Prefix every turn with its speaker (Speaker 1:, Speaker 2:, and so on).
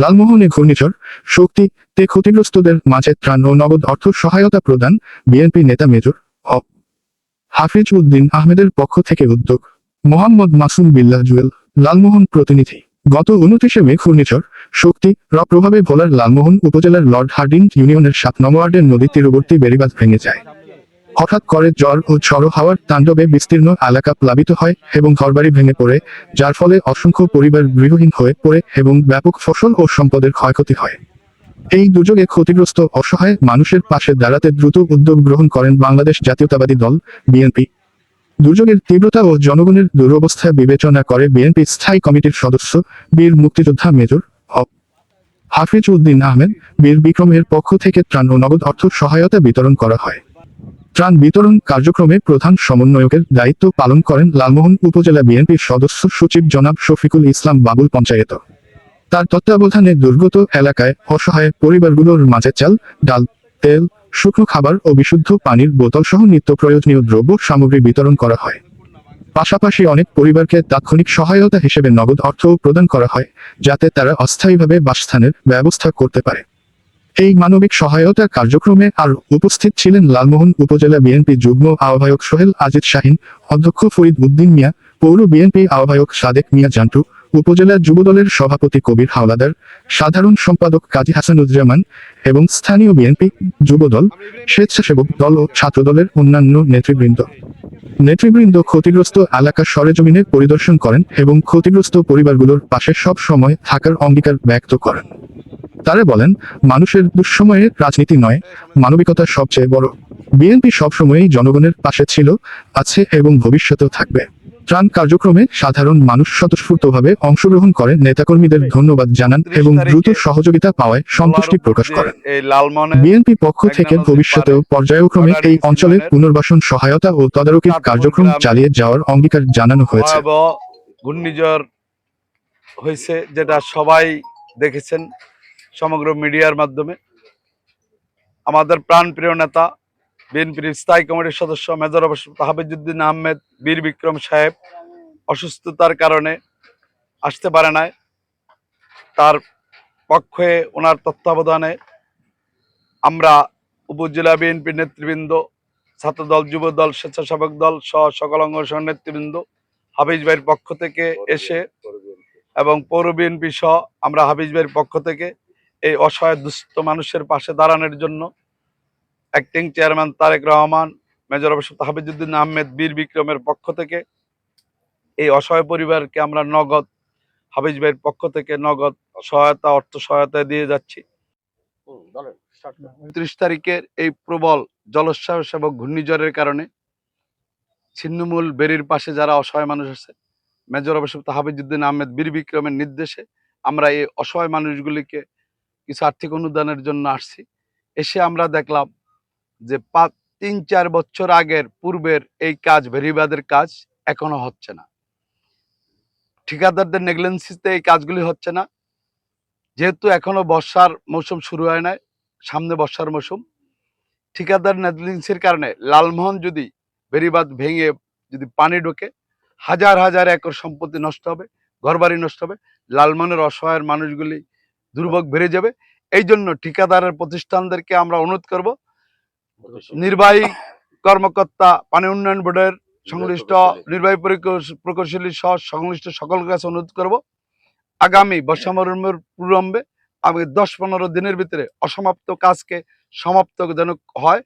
Speaker 1: লালমোহনে ঘূর্ণিঝড়, শক্তি তে ক্ষতিগ্রস্তদের মাঝে ত্রাণ ও নগদ অর্থ সহায়তা প্রদান, বিএনপি নেতা মেজর অ হাফিজ উদ্দিন আহমেদের পক্ষ থেকে উদ্যোগ। মোহাম্মদ মাসুম বিল্লাহ জুয়েল, লালমোহন প্রতিনিধি। গত উনত্রিশে মে ঘূর্ণিঝড়, শক্তি র প্রভাবে ভোলার লালমোহন উপজেলার লর্ড হার্ডিন ইউনিয়নের সাত নম ওয়ার্ডের নদী তীরবর্তী বেড়িবাঁধ ভেঙে যায়। হঠাৎ করে ঝড় ও ঝড়ো হাওয়ার তাণ্ডবে বিস্তীর্ণ এলাকা প্লাবিত হয় এবং ঘরবাড়ি ভেঙে পড়ে, যার ফলে অসংখ্য পরিবার গৃহহীন হয়ে পড়ে এবং ব্যাপক ফসল ও সম্পদের ক্ষয়ক্ষতি হয়। এই দুর্যোগে ক্ষতিগ্রস্ত অসহায় মানুষের পাশে দাঁড়াতে দ্রুত উদ্যোগ গ্রহণ করেন বাংলাদেশ জাতীয়তাবাদী দল, বিএনপি। দুর্যোগের তীব্রতা ও জনগণের দুরবস্থা বিবেচনা করে বিএনপি স্থায়ী কমিটির সদস্য বীর মুক্তিযোদ্ধা মেজর অ হাফিজ উদ্দিন আহমেদ, বীর বিক্রমের পক্ষ থেকে ত্রাণ ও নগদ অর্থ সহায়তা বিতরণ করা হয়। ত্রাণ বিতরণ কার্যক্রমে প্রধান সমন্বয়কের দায়িত্ব পালন করেন লালমোহন উপজেলা বিএনপির সদস্য সচিব জনাব শফিকুল ইসলাম বাবুল পঞ্চায়েত। তার তত্ত্বাবধানে দুর্গত এলাকায় অসহায় পরিবারগুলোর মাঝে চাল, ডাল, তেল, শুকনো খাবার ও বিশুদ্ধ পানির বোতল সহ নিত্য প্রয়োজনীয় দ্রব্য সামগ্রী বিতরণ করা হয়। পাশাপাশি অনেক পরিবারকে তাৎক্ষণিক সহায়তা হিসেবে নগদ অর্থও প্রদান করা হয়, যাতে তারা অস্থায়ীভাবে বাসস্থানের ব্যবস্থা করতে পারে। এই মানবিক সহায়তা কার্যক্রমে আর উপস্থিত ছিলেন লালমোহন উপজেলা বিএনপি যুগ্ম আহ্বায়ক সোহেল আজিজ শাহিন, অধ্যক্ষ ফরিদ উদ্দিন মিয়া, পৌর বিএনপি আহ্বায়ক সাদেক মিয়া জান্টু, উপজেলা যুবদলের সভাপতি কবির হাওলাদার, সাধারণ সম্পাদক কাজী হাসানুজ্জামান এবং স্থানীয় বিএনপি যুবদল, স্বেচ্ছাসেবক দল ও ছাত্রদলের অন্যান্য নেতৃবৃন্দ। নেতৃবৃন্দ ক্ষতিগ্রস্ত এলাকা সরেজমিনে পরিদর্শন করেন এবং ক্ষতিগ্রস্ত পরিবারগুলোর পাশে সব সময় থাকার অঙ্গীকার ব্যক্ত করেন। তারা বলেন মানুষের দুঃসময়ে রাজনীতি নয় মানবিকতা সবচেয়ে বড়। বিএনপি সবসময়ই জনগণের পাশে ছিল আছে এবং ভবিষ্যতেও থাকবে। ত্রাণ কার্যক্রমে সাধারণ মানুষ স্বতঃস্ফূর্তভাবে অংশগ্রহণ করেন। নেতাকর্মীদের ধন্যবাদ জানান এবং দ্রুত সহযোগিতা পাওয়ায় সন্তুষ্টি প্রকাশ করেন। বিএনপি পক্ষ থেকে ভবিষ্যতেও পর্যায়ক্রমে এই অঞ্চলের পুনর্বাসন সহায়তা ও তদারকির কার্যক্রম চালিয়ে যাওয়ার অঙ্গীকার জানানো হয়েছে।
Speaker 2: ঘূর্ণিঝড় হয়েছে যেটা সবাই দেখেছেন। সমগ্র মিডিয়ার মাধ্যমে। আমাদের প্রাণপ্রিয় নেতা, বিএনপির স্থায়ী কমিটির সদস্য মেজর অবশ্য হাফিজুদ্দিন আহমেদ, বীর বিক্রম সাহেব অসুস্থতার কারণে আসতে পারে নাই। তার পক্ষে ওনার তত্ত্বাবধানে আমরা উপজেলা বিএনপির নেতৃবৃন্দ, ছাত্রদল, যুবদল, স্বেচ্ছাসেবক দল সহ সকল অঙ্গ নেতৃবৃন্দ, হাফিজ ভাইয়ের পক্ষ থেকে এসে এবং পৌর বিএনপি সহ আমরা হাফিজ ভাইয়ের পক্ষ থেকে এই অসহায় দুস্থ মানুষের পাশে দাঁড়ানোর জন্য acting chairman Tarique Rahman major অবশ্য হাফিজুদ্দিন আহমেদ বীর বিক্রমের পক্ষ থেকে এই অসহায় পরিবারকে আমরা নগদ হাফিজ ভাইয়ের পক্ষ থেকে নগদ সহায়তা অর্থ সহায়তা দিয়ে যাচ্ছি। ত্রিশ তারিখের এই প্রবল জলোচ্ছ্বাস এবং ঘূর্ণিঝড়ের কারণে ছিন্নমূল বেরির পাশে যারা অসহায় মানুষ আছে মেজর অবশ্য হাফিজুদ্দিন আহমেদ বীর বিক্রমের নির্দেশে আমরা এই অসহায় মানুষগুলিকে কিছু আর্থিক অনুদানের জন্য আসছি। এসে আমরা দেখলাম যে পাঁচ, তিন, চার বছর আগের পূর্বের এই কাজ, ভেরিবাদের কাজ এখনও হচ্ছে না। ঠিকাদারদের নেগলেন্সিতে এই কাজগুলি হচ্ছে না। যেহেতু এখনও বর্ষার মৌসুম শুরু হয় নাই, সামনে বর্ষার মৌসুম, ঠিকাদার নেগলেন্সির কারণে লালমোহন যদি বেরিবাদ ভেঙে যদি পানি ঢোকে, হাজার হাজার একর সম্পত্তি নষ্ট হবে, ঘরবাড়ি নষ্ট হবে, লালমোহনের অসহায়ের মানুষগুলি দুর্ভোগ বেড়ে যাবে। এই জন্য ঠিকাদারের প্রতিষ্ঠানদেরকে আমরা অনুরোধ করব নির্বাহী কর্মকর্তা পানি উন্নয়ন বোর্ডের সংশ্লিষ্ট নির্বাহী পরিকৌশ- প্রকৌশলী সহ সংশ্লিষ্ট সকলের কাছে অনুরোধ করব আগামী বর্ষামরমের প্রারম্ভে আমি দশ পনেরো দিনের ভিতরে অসমাপ্ত কাজকে সমাপ্ত যেন হয়